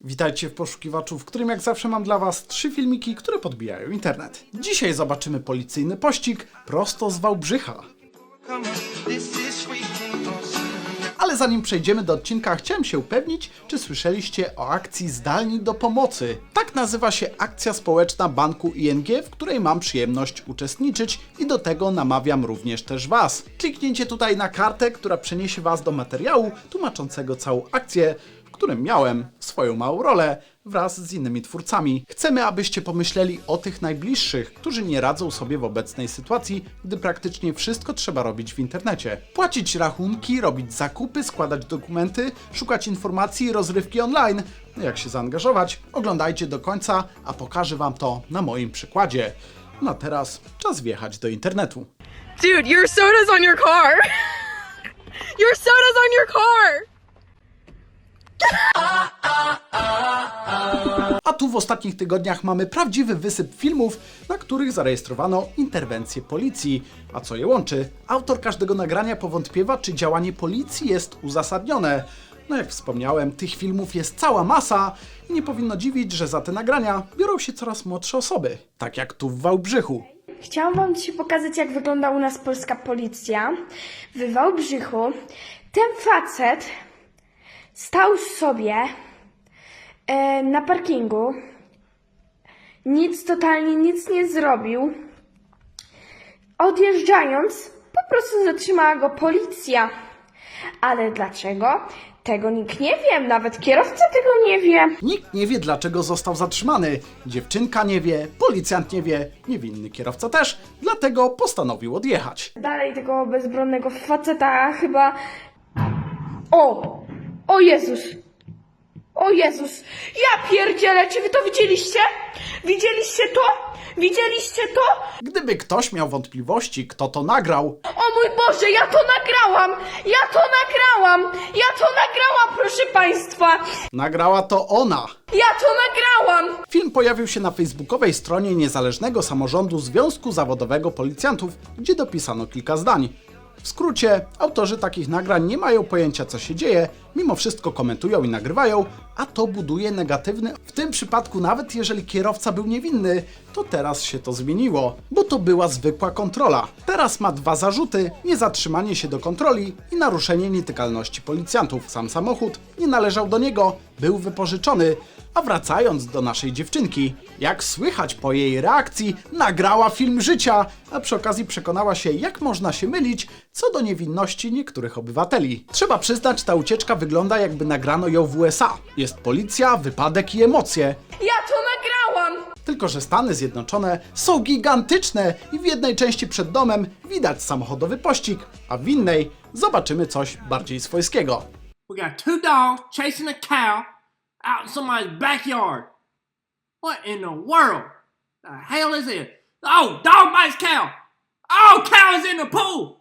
Witajcie w poszukiwaczu, w którym jak zawsze mam dla Was trzy filmiki, które podbijają internet. Dzisiaj zobaczymy policyjny pościg prosto z Wałbrzycha. Ale zanim przejdziemy do odcinka, chciałem się upewnić, czy słyszeliście o akcji Zdalni do Pomocy. Tak nazywa się akcja społeczna banku ING, w której mam przyjemność uczestniczyć i do tego namawiam również też Was. Kliknięcie tutaj na kartę, która przeniesie Was do materiału tłumaczącego całą akcję, którym miałem swoją małą rolę wraz z innymi twórcami. Chcemy, abyście pomyśleli o tych najbliższych, którzy nie radzą sobie w obecnej sytuacji, gdy praktycznie wszystko trzeba robić w internecie. Płacić rachunki, robić zakupy, składać dokumenty, szukać informacji i rozrywki online. No jak się zaangażować? Oglądajcie do końca, a pokażę Wam to na moim przykładzie. No teraz czas wjechać do internetu. Dude, your soda's on your car. your soda's on your car. A tu w ostatnich tygodniach mamy prawdziwy wysyp filmów, na których zarejestrowano interwencję policji. A co je łączy? Autor każdego nagrania powątpiewa, czy działanie policji jest uzasadnione. No jak wspomniałem, tych filmów jest cała masa i nie powinno dziwić, że za te nagrania biorą się coraz młodsze osoby. Tak jak tu w Wałbrzychu. Chciałam wam dzisiaj pokazać, jak wygląda u nas polska policja. W Wałbrzychu ten facet stał sobie e, na parkingu. Nic, totalnie nic nie zrobił. Odjeżdżając, po prostu zatrzymała go policja. Ale dlaczego? Tego nikt nie wie, nawet kierowca tego nie wie. Nikt nie wie, dlaczego został zatrzymany. Dziewczynka nie wie, policjant nie wie, niewinny kierowca też, dlatego postanowił odjechać. Dalej tego bezbronnego faceta chyba. O! O Jezus! O Jezus! Ja pierdzielę, czy wy to widzieliście? Widzieliście to? Widzieliście to? Gdyby ktoś miał wątpliwości, kto to nagrał, O mój Boże, ja to nagrałam! Ja to nagrałam! Ja to nagrałam, proszę Państwa! nagrała to ona. Ja to nagrałam! Film pojawił się na facebookowej stronie Niezależnego Samorządu Związku Zawodowego Policjantów, gdzie dopisano kilka zdań. W skrócie, autorzy takich nagrań nie mają pojęcia co się dzieje, mimo wszystko komentują i nagrywają, a to buduje negatywny. W tym przypadku, nawet jeżeli kierowca był niewinny, to teraz się to zmieniło, bo to była zwykła kontrola. Teraz ma dwa zarzuty: niezatrzymanie się do kontroli i naruszenie nietykalności policjantów. Sam samochód nie należał do niego, był wypożyczony. A wracając do naszej dziewczynki, jak słychać po jej reakcji, nagrała film życia, a przy okazji przekonała się, jak można się mylić co do niewinności niektórych obywateli. Trzeba przyznać, ta ucieczka wygląda jakby nagrano ją w USA. Jest policja, wypadek i emocje. Ja to nagrałam! Tylko, że Stany Zjednoczone są gigantyczne i w jednej części przed domem widać samochodowy pościg, a w innej zobaczymy coś bardziej swojskiego. We got two dogs chasing a cow out in somebody's backyard. What in the world? The hell is it? Oh, dog bites cow. Oh, cow is in the pool.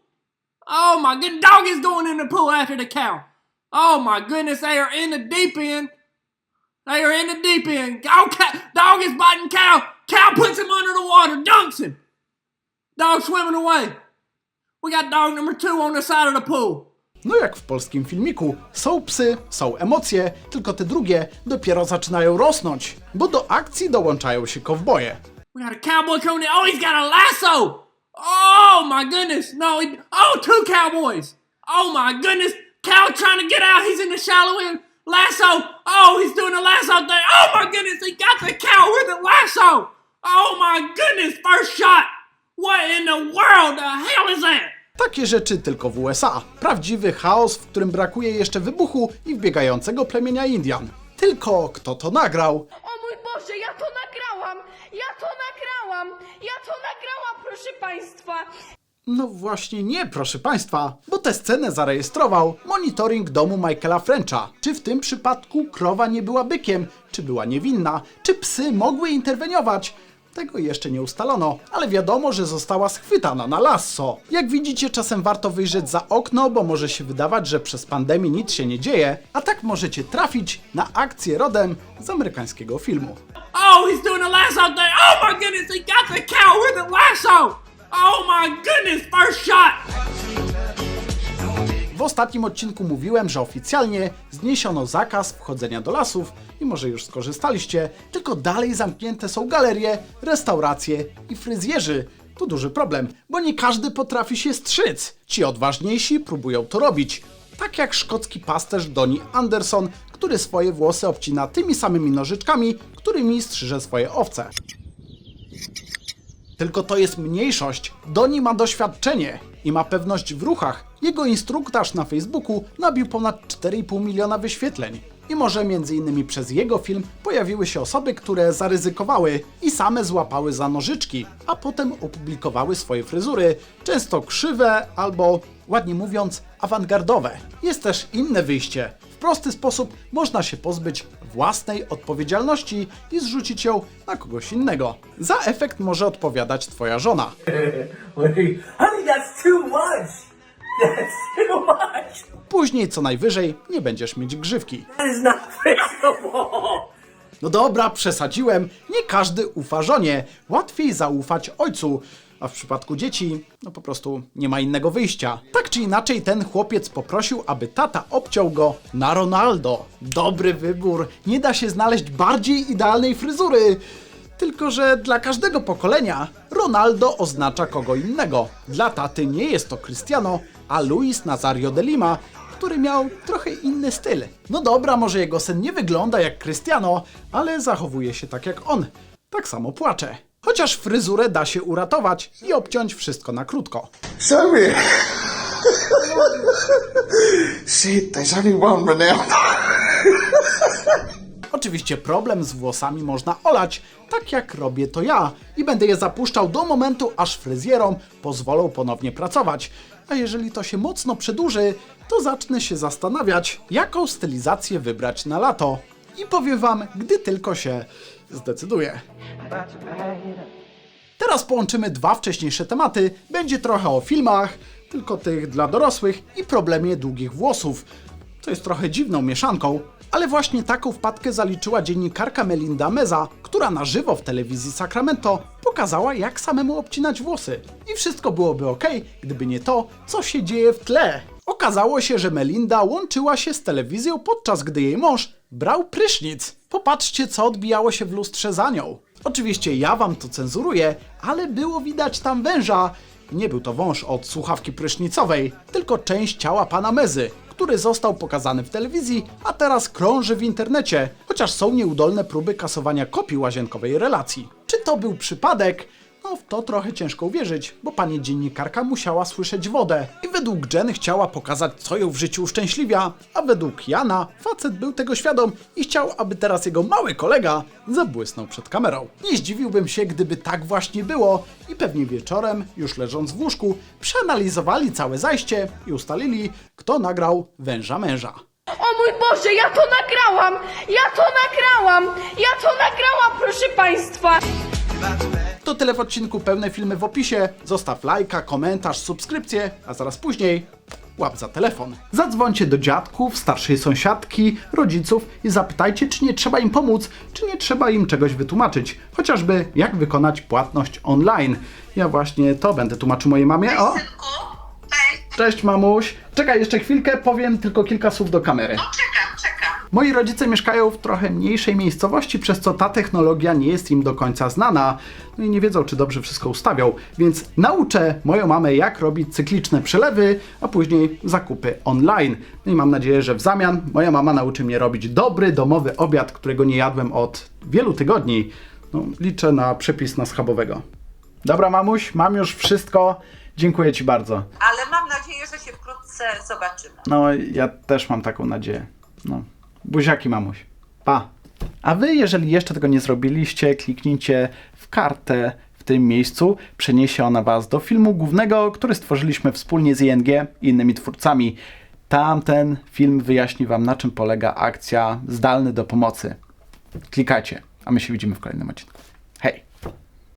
Oh my good dog is going in the pool after the cow. Oh my goodness, they are in the deep end. They are in the deep end. Cow, dog is biting cow. Cow puts him under the water, dunks him. Dog swimming away. We got dog number two on the side of the pool. No jak w polskim filmiku, są psy, są emocje, tylko te drugie dopiero zaczynają rosnąć, bo do akcji dołączają się kowboje. We got a cowboy coming in. Oh, he's got a lasso. Oh my goodness. No, he, oh, two cowboys. Oh my goodness. Cow trying to get out. He's in the shallow end. Lasso. Oh, he's doing a lasso thing. Oh my goodness. He got the cow with the lasso. Oh my goodness. First shot. What in the world? The hell is that? Takie rzeczy tylko w USA. Prawdziwy chaos, w którym brakuje jeszcze wybuchu i wbiegającego plemienia Indian. Tylko kto to nagrał? O mój Boże, ja to nagrałam! Ja to nagrałam! Ja to nagrałam, proszę Państwa! No właśnie nie, proszę Państwa, bo tę scenę zarejestrował monitoring domu Michaela Frencha. Czy w tym przypadku krowa nie była bykiem? Czy była niewinna? Czy psy mogły interweniować? Tego jeszcze nie ustalono, ale wiadomo, że została schwytana na lasso. Jak widzicie, czasem warto wyjrzeć za okno, bo może się wydawać, że przez pandemię nic się nie dzieje, a tak możecie trafić na akcję rodem z amerykańskiego filmu. Oh, he's doing a lasso thing. Oh my goodness. He got the cow with the lasso. Oh my goodness. First shot. W ostatnim odcinku mówiłem, że oficjalnie zniesiono zakaz wchodzenia do lasów i może już skorzystaliście, tylko dalej zamknięte są galerie, restauracje i fryzjerzy. To duży problem, bo nie każdy potrafi się strzyc. Ci odważniejsi próbują to robić. Tak jak szkocki pasterz Donny Anderson, który swoje włosy obcina tymi samymi nożyczkami, którymi strzyże swoje owce. Tylko to jest mniejszość. Doni ma doświadczenie i ma pewność w ruchach. Jego instruktaż na Facebooku nabił ponad 4,5 miliona wyświetleń. I może między innymi przez jego film pojawiły się osoby, które zaryzykowały i same złapały za nożyczki, a potem opublikowały swoje fryzury, często krzywe albo, ładnie mówiąc, awangardowe. Jest też inne wyjście. W prosty sposób można się pozbyć własnej odpowiedzialności i zrzucić ją na kogoś innego. Za efekt może odpowiadać twoja żona. Później co najwyżej nie będziesz mieć grzywki. No dobra, przesadziłem. Nie każdy ufa żonie. Łatwiej zaufać ojcu. A w przypadku dzieci, no po prostu nie ma innego wyjścia. Tak czy inaczej, ten chłopiec poprosił, aby tata obciął go na Ronaldo. Dobry wybór. Nie da się znaleźć bardziej idealnej fryzury. Tylko, że dla każdego pokolenia Ronaldo oznacza kogo innego. Dla taty nie jest to Cristiano, a Luis Nazario de Lima, który miał trochę inny styl. No dobra, może jego syn nie wygląda jak Cristiano, ale zachowuje się tak jak on. Tak samo płacze. Chociaż fryzurę da się uratować i obciąć wszystko na krótko. Sammy! Shit, there's only one Ronaldo. Oczywiście problem z włosami można olać, tak jak robię to ja i będę je zapuszczał do momentu, aż fryzjerom pozwolą ponownie pracować. A jeżeli to się mocno przedłuży, to zacznę się zastanawiać, jaką stylizację wybrać na lato. I powiem wam, gdy tylko się zdecyduję. Teraz połączymy dwa wcześniejsze tematy. Będzie trochę o filmach, tylko tych dla dorosłych i problemie długich włosów. To jest trochę dziwną mieszanką, ale właśnie taką wpadkę zaliczyła dziennikarka Melinda Meza, która na żywo w telewizji Sacramento pokazała, jak samemu obcinać włosy. I wszystko byłoby ok, gdyby nie to, co się dzieje w tle. Okazało się, że Melinda łączyła się z telewizją podczas gdy jej mąż brał prysznic. Popatrzcie, co odbijało się w lustrze za nią. Oczywiście ja wam to cenzuruję, ale było widać tam węża. Nie był to wąż od słuchawki prysznicowej, tylko część ciała pana Mezy, który został pokazany w telewizji, a teraz krąży w internecie, chociaż są nieudolne próby kasowania kopii łazienkowej relacji. Czy to był przypadek? No w to trochę ciężko uwierzyć, bo pani dziennikarka musiała słyszeć wodę i według Jen chciała pokazać, co ją w życiu uszczęśliwia, a według Jana facet był tego świadom i chciał, aby teraz jego mały kolega zabłysnął przed kamerą. Nie zdziwiłbym się, gdyby tak właśnie było i pewnie wieczorem, już leżąc w łóżku, przeanalizowali całe zajście i ustalili, kto nagrał węża męża. O mój Boże, ja to nagrałam! Ja to nagrałam! Ja to nagrałam, proszę Państwa! To tyle w odcinku, pełne filmy w opisie. Zostaw lajka, komentarz, subskrypcję, a zaraz później łap za telefon. Zadzwońcie do dziadków, starszej sąsiadki, rodziców i zapytajcie, czy nie trzeba im pomóc, czy nie trzeba im czegoś wytłumaczyć. Chociażby jak wykonać płatność online. Ja właśnie to będę tłumaczył mojej mamie. O! Cześć mamuś. Czekaj jeszcze chwilkę, powiem tylko kilka słów do kamery. Moi rodzice mieszkają w trochę mniejszej miejscowości, przez co ta technologia nie jest im do końca znana. No i nie wiedzą, czy dobrze wszystko ustawią, więc nauczę moją mamę, jak robić cykliczne przelewy, a później zakupy online. No i mam nadzieję, że w zamian moja mama nauczy mnie robić dobry domowy obiad, którego nie jadłem od wielu tygodni. No, liczę na przepis na schabowego. Dobra, mamuś, mam już wszystko. Dziękuję Ci bardzo. Ale mam nadzieję, że się wkrótce zobaczymy. No, ja też mam taką nadzieję. No, buziaki mamuś. Pa. A wy, jeżeli jeszcze tego nie zrobiliście, kliknijcie w kartę w tym miejscu. Przeniesie ona was do filmu głównego, który stworzyliśmy wspólnie z ING i innymi twórcami. Tamten film wyjaśni wam, na czym polega akcja Zdalny do Pomocy. Klikajcie, a my się widzimy w kolejnym odcinku.